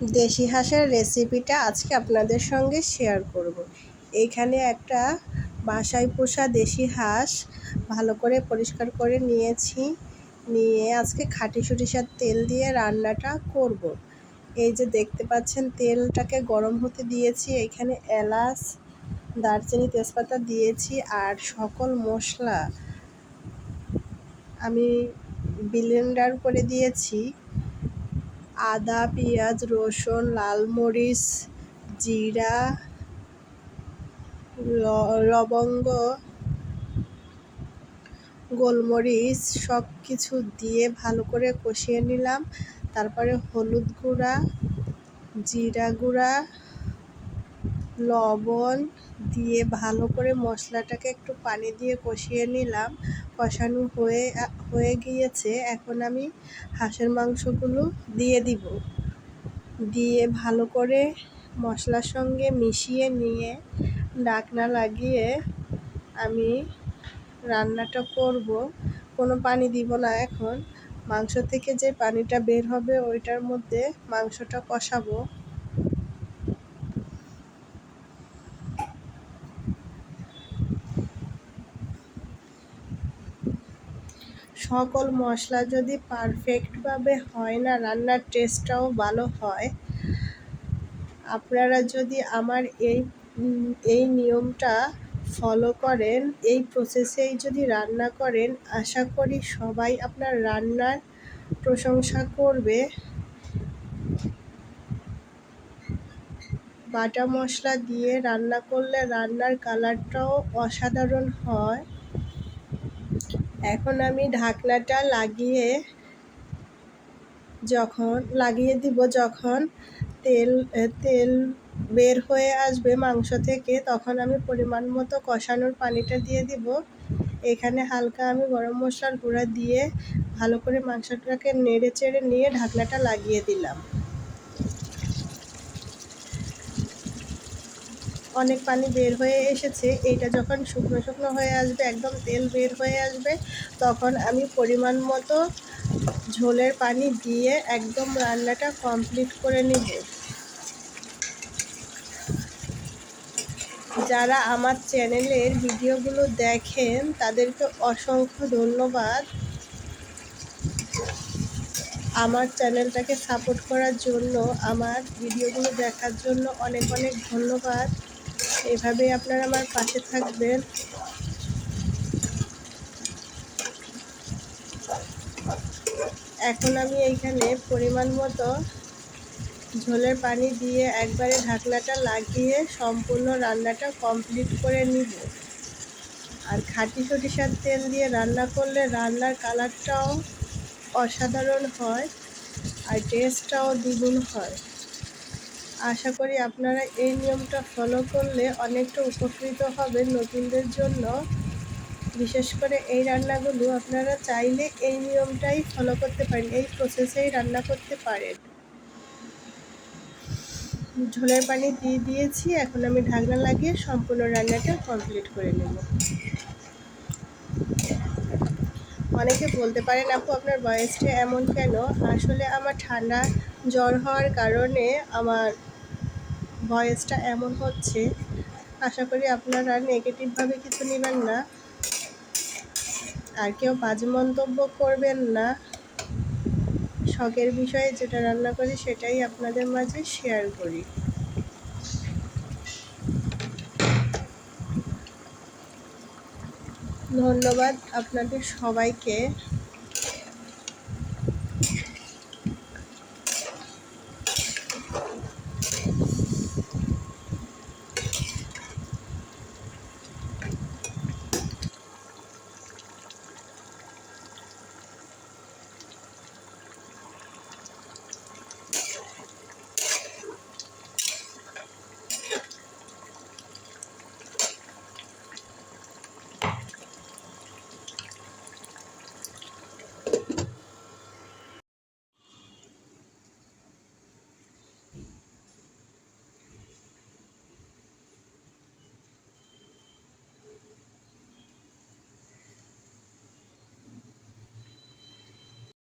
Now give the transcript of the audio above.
দেশি হাঁসের রেসিপিটা আজকে আপনাদের সঙ্গে শেয়ার করব। এইখানে একটা বাসায় পোষা দেশি হাঁস ভালো করে পরিষ্কার করে নিয়েছি নিয়ে আজকে খাঁটি সরিষার তেল দিয়ে রান্নাটা করব। এই যে দেখতে পাচ্ছেন, তেলটাকে গরম হতে দিয়েছি এইখানে এলাচ, দারচিনি, তেজপাতা দিয়েছি আর সকল মশলা আমি ব্লেন্ডার করে দিয়েছি আদা, পেঁয়াজ, রসুন, লাল মরিচ, জিরা লবঙ্গ, গোলমরিচ সব কিছু দিয়ে ভালো করে কষিয়ে নিলাম। তারপরে হলুদ গুঁড়া, জিরা গুঁড়া লবণ দিয়ে ভালো করে মশলাটাকে একটু পানি দিয়ে কষিয়ে নিলাম। কষানো হয়ে হয়ে গিয়েছে। এখন আমি হাঁসের মাংসগুলো দিয়ে দিব। দিয়ে ভালো করে মশলার সঙ্গে মিশিয়ে নিয়ে ডাকনা লাগিয়ে আমি রান্নাটা করব। কোনো পানি দিব না এখন। মাংস থেকে যে পানিটা বের হবে ওইটার মধ্যে মাংসটা কষাবো। সকল মশলা যদি পারফেক্টভাবে হয় না, রান্নার টেস্টটাও ভালো হয়, আপনারা যদি আমার এই এই নিয়মটা ফলো করেন, এই প্রসেসেই যদি রান্না করেন, আশা করি সবাই আপনার রান্নার প্রশংসা করবে। বাটা মশলা দিয়ে রান্না করলে রান্নার কালারটাও অসাধারণ হয়। এখন আমি ঢাকনাটা লাগিয়ে যখন, লাগিয়ে দিব যখন তেল তেল বের হয়ে আসবে মাংস থেকে, তখন আমি পরিমাণ মতো কষানোর পানিটা দিয়ে দিব। এখানে হালকা আমি গরম মশলার গুঁড়া দিয়ে ভালো করে মাংসটাকে নেড়ে চেড়ে নিয়ে ঢাকনাটা লাগিয়ে দিলাম। অনেক পানি বের হয়ে এসেছে। এইটা যখন শুকনো শুকনো হয়ে আসবে, একদম তেল বের হয়ে আসবে, তখন আমি পরিমাণ মতো ঝোলের পানি দিয়ে একদম রান্নাটা কমপ্লিট করে নিব। যারা আমার চ্যানেলের ভিডিওগুলো দেখেন, তাদেরকে অসংখ্য ধন্যবাদ। আমার চ্যানেলটাকে সাপোর্ট করার জন্য, আমার ভিডিওগুলো দেখার জন্য অনেক অনেক ধন্যবাদ। এভাবে আপনারা আমার পাশে থাকবেন। এখন আমি এইখানে পরিমাণ মতো ঝোলের পানি দিয়ে একবারে ঢাকনাটা লাগিয়ে সম্পূর্ণ রান্নাটা কমপ্লিট করে নিব। আর খাঁটি সরিষার তেল দিয়ে রান্না করলে রান্নার কালারটাও অসাধারণ হয় আর টেস্টটাও দ্বিগুণ হয়। আশা করি আপনারা এই নিয়মটা ফলো করলে অনেকটা উপকৃত হবেন নতুনদের জন্য। বিশেষ করে এই রান্নাগুলো আপনারা চাইলে এই নিয়মটাই ফলো করতে পারেন, এই প্রসেসেই রান্না করতে পারেন। ঝোলের পানি দিয়ে দিয়েছি, এখন আমি ঢাকনা লাগিয়ে সম্পূর্ণ রান্নাটা কমপ্লিট করে নেব। অনেকে বলতে পারেন, আপু, আপনার বয়সটা এমন কেন? আসলে আমার ঠান্ডা জ্বর হওয়ার কারণে আমার ভয়েসটা এমন হচ্ছে, আশা করি আপনারা নেগেটিভভাবে কিছু নেবেন না। আর কেউ বাজে মন্তব্য করবেন না। শখের বিষয়ে যেটা রান্না করি সেটাই আপনাদের মাঝে শেয়ার করি। ধন্যবাদ আপনাদের সবাইকে।